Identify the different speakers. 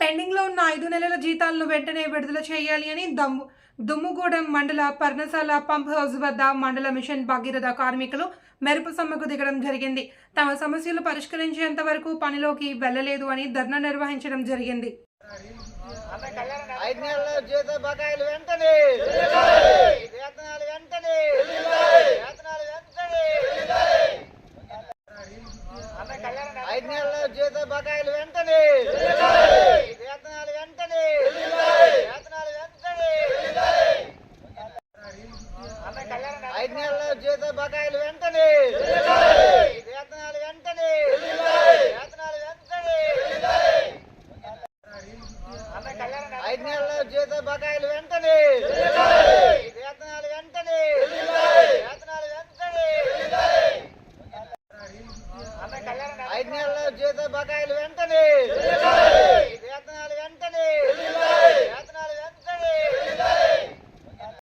Speaker 1: పెండింగ్లో ఉన్న ఐదు నెలల జీతాలను వెంటనే విడుదల చేయాలి అని దమ్ము దుమ్ముగూడెం మండల పర్ణశాల పంప్ హౌస్ వద్ద మండల మిషన్ భగీరథ కార్మికులు మెరుపు సమ్మెకు దిగడం జరిగింది. తమ సమస్యలు పరిష్కరించేంత వరకు పనిలోకి వెళ్ళలేదు అని ధర్నా నిర్వహించడం జరిగింది.
Speaker 2: ఐదు నెలల జీత బకాయిలు వెంటనే! ఐదు నెలల జీతం బకాయిలు వెంటనే. వేతనాలు వెంటనే. వేతనాలు వెంటనే. ఐదు నెలల జీతం బకాయిలు వెంటనే. వేతనాలు వెంటనే. వేతనాలు వెంటనే. ఐదు నెలల జీతం బకాయిలు వెంటనే.